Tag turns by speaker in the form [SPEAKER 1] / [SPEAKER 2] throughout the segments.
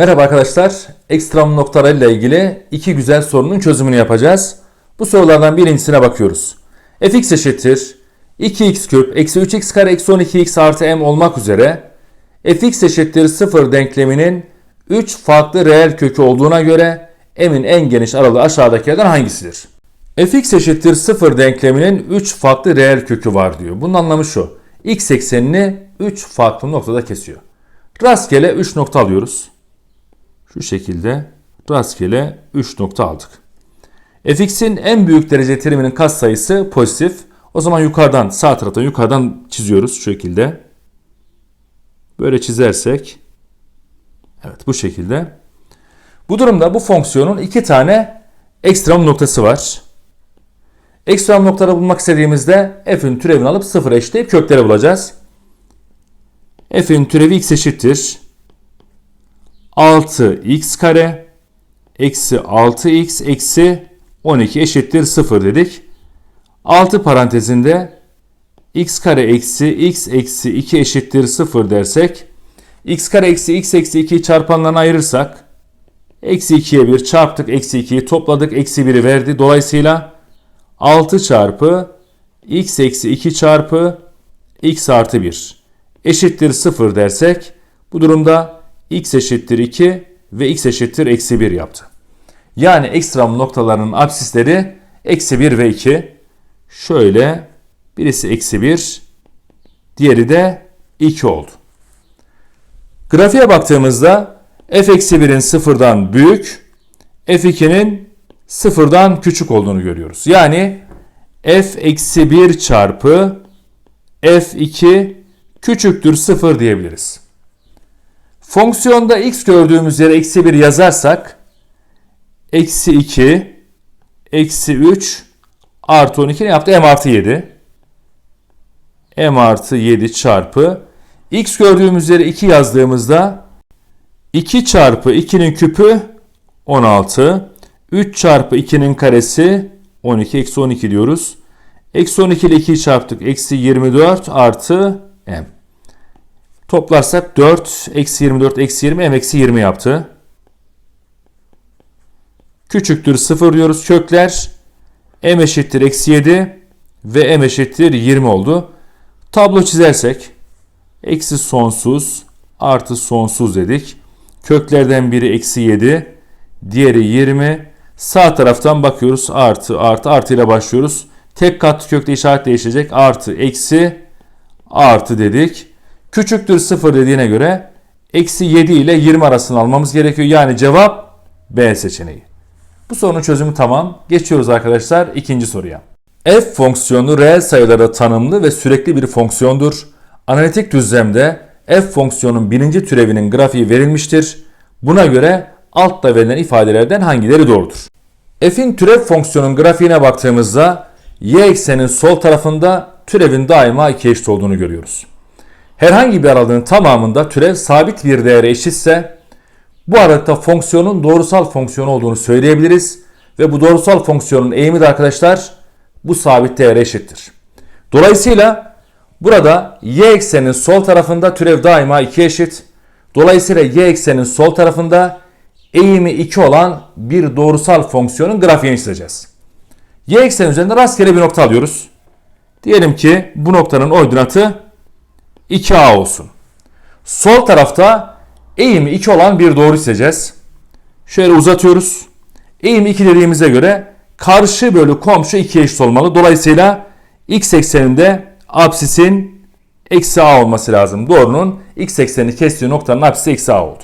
[SPEAKER 1] Merhaba arkadaşlar. Ekstrem noktalarıyla ilgili iki güzel sorunun çözümünü yapacağız. Bu sorulardan birincisine bakıyoruz. fx eşittir 2x küp eksi 3x kare eksi 12x artı m olmak üzere fx eşittir 0 denkleminin 3 farklı reel kökü olduğuna göre m'in en geniş aralığı aşağıdakilerden hangisidir? fx eşittir 0 denkleminin 3 farklı reel kökü var diyor. Bunun anlamı şu. x eksenini 3 farklı noktada kesiyor. Rastgele 3 nokta alıyoruz. Şu şekilde rastgele 3 nokta aldık. fx'in en büyük derece teriminin katsayısı pozitif. O zaman yukarıdan sağ taraftan yukarıdan çiziyoruz şu şekilde. Böyle çizersek evet bu şekilde. Bu durumda bu fonksiyonun iki tane ekstrem noktası var. Ekstrem noktaları bulmak istediğimizde f'in türevini alıp sıfır eşleyip kökleri bulacağız. f'in türevi x eşittir 6x kare eksi 6x eksi 12 eşittir 0 dedik. 6 parantezinde x kare eksi x eksi 2 eşittir 0 dersek x kare eksi x eksi 2'yi çarpanlarına ayırırsak eksi 2'ye 1 çarptık eksi 2'yi topladık eksi 1'i verdi. Dolayısıyla 6 çarpı x eksi 2 çarpı x artı 1 eşittir 0 dersek bu durumda x eşittir 2 ve x eşittir eksi 1 yaptı. Yani ekstrem noktalarının absisleri eksi 1 ve 2. Şöyle birisi eksi 1 diğeri de 2 oldu. Grafiğe baktığımızda f eksi 1'in sıfırdan büyük f2'nin sıfırdan küçük olduğunu görüyoruz. Yani f eksi 1 çarpı f2 küçüktür 0 diyebiliriz. Fonksiyonda x gördüğümüz yere eksi 1 yazarsak eksi 2 eksi 3 artı 12 ne yaptı? m artı 7 m artı 7 çarpı x gördüğümüz yere 2 yazdığımızda 2 çarpı 2'nin küpü 16 3 çarpı 2'nin karesi 12 eksi 12 diyoruz. Eksi 12 ile 2'yi çarptık. Eksi 24 artı m. Toplarsak 4 eksi 24 eksi 20 m eksi 20 yaptı. Küçüktür 0 diyoruz. Kökler m eşittir eksi 7 ve m eşittir 20 oldu. Tablo çizersek eksi sonsuz artı sonsuz dedik. Köklerden biri eksi 7 diğeri 20. Sağ taraftan bakıyoruz artı artı artı ile başlıyoruz. Tek katlı kökte işaret değişecek. Artı eksi artı dedik. Küçüktür 0 dediğine göre eksi 7 ile 20 arasını almamız gerekiyor. Yani cevap B seçeneği. Bu sorunun çözümü tamam. Geçiyoruz arkadaşlar ikinci soruya. F fonksiyonu reel sayılara tanımlı ve sürekli bir fonksiyondur. Analitik düzlemde f fonksiyonun birinci türevinin grafiği verilmiştir. Buna göre altta verilen ifadelerden hangileri doğrudur? F'in türev fonksiyonun grafiğine baktığımızda y eksenin sol tarafında türevin daima iki eşit olduğunu görüyoruz. Herhangi bir aralığın tamamında türev sabit bir değere eşitse bu aralıkta fonksiyonun doğrusal fonksiyon olduğunu söyleyebiliriz. Ve bu doğrusal fonksiyonun eğimi de arkadaşlar bu sabit değere eşittir. Dolayısıyla burada y eksenin sol tarafında türev daima 2 eşit. Dolayısıyla y eksenin sol tarafında eğimi 2 olan bir doğrusal fonksiyonun grafiğini çizeceğiz. Y ekseni üzerinde rastgele bir nokta alıyoruz. Diyelim ki bu noktanın ordinatı 2a olsun. Sol tarafta eğimi 2 olan bir doğru çizeceğiz. Şöyle uzatıyoruz. Eğimi 2 dediğimize göre karşı bölü komşu 2 eşit olmalı. Dolayısıyla x ekseninde absisin eksi a olması lazım. Doğrunun x eksenini kestiği noktanın absisi eksi a oldu.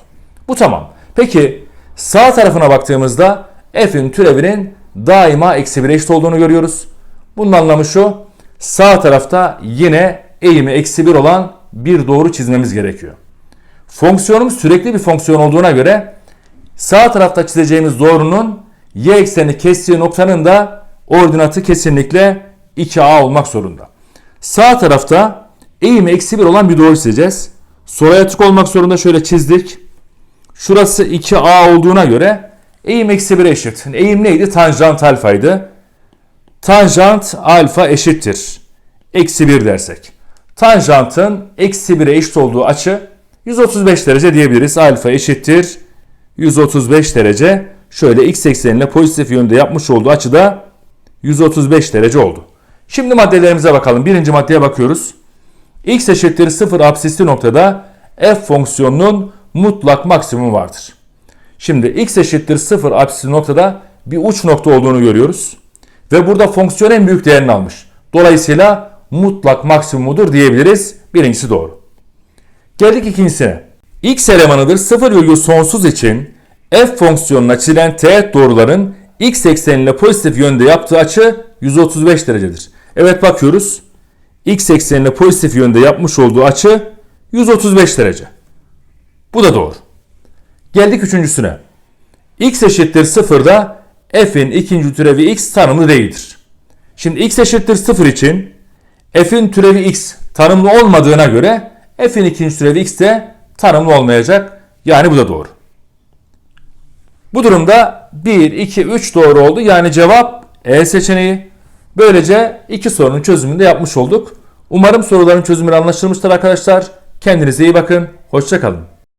[SPEAKER 1] Bu tamam. Peki sağ tarafına baktığımızda f'in türevinin daima eksi 1 eşit olduğunu görüyoruz. Bunun anlamı şu. Sağ tarafta yine eğimi eksi 1 olan bir doğru çizmemiz gerekiyor. Fonksiyonumuz sürekli bir fonksiyon olduğuna göre sağ tarafta çizeceğimiz doğrunun y eksenini kestiği noktanın da ordinatı kesinlikle 2a olmak zorunda. Sağ tarafta eğimi eksi 1 olan bir doğru çizeceğiz. Sola yatık olmak zorunda şöyle çizdik. Şurası 2a olduğuna göre eğim eksi 1'e eşit. Eğim neydi? Tanjant alfaydı. Tanjant alfa eşittir. Eksi 1 dersek. Tanjantın eksi 1'e eşit olduğu açı 135 derece diyebiliriz. Alfa eşittir 135 derece. Şöyle x eksenine pozitif yönde yapmış olduğu açıda 135 derece oldu. Şimdi maddelerimize bakalım. Birinci maddeye bakıyoruz. x eşittir 0 absisli noktada f fonksiyonunun mutlak maksimumu vardır. Şimdi x eşittir 0 absisli noktada bir uç nokta olduğunu görüyoruz. Ve burada fonksiyon en büyük değerini almış. Dolayısıyla mutlak maksimumudur diyebiliriz. Birincisi doğru. Geldik ikincisine. X elemanıdır 0 virgül sonsuz için f fonksiyonuna çizilen teğet doğruların x ekseniyle pozitif yönde yaptığı açı 135 derecedir. Evet bakıyoruz. X eksenine pozitif yönde yapmış olduğu açı 135 derece. Bu da doğru. Geldik üçüncüsüne. X eşittir 0'da f'in ikinci türevi x tanımlı değildir. Şimdi x eşittir 0 için f'in türevi x tanımlı olmadığına göre f'in ikinci türevi x de tanımlı olmayacak. Yani bu da doğru. Bu durumda 1, 2, 3 doğru oldu. Yani cevap E seçeneği. Böylece iki sorunun çözümünü de yapmış olduk. Umarım soruların çözümleri anlaşılmıştır arkadaşlar. Kendinize iyi bakın. Hoşçakalın.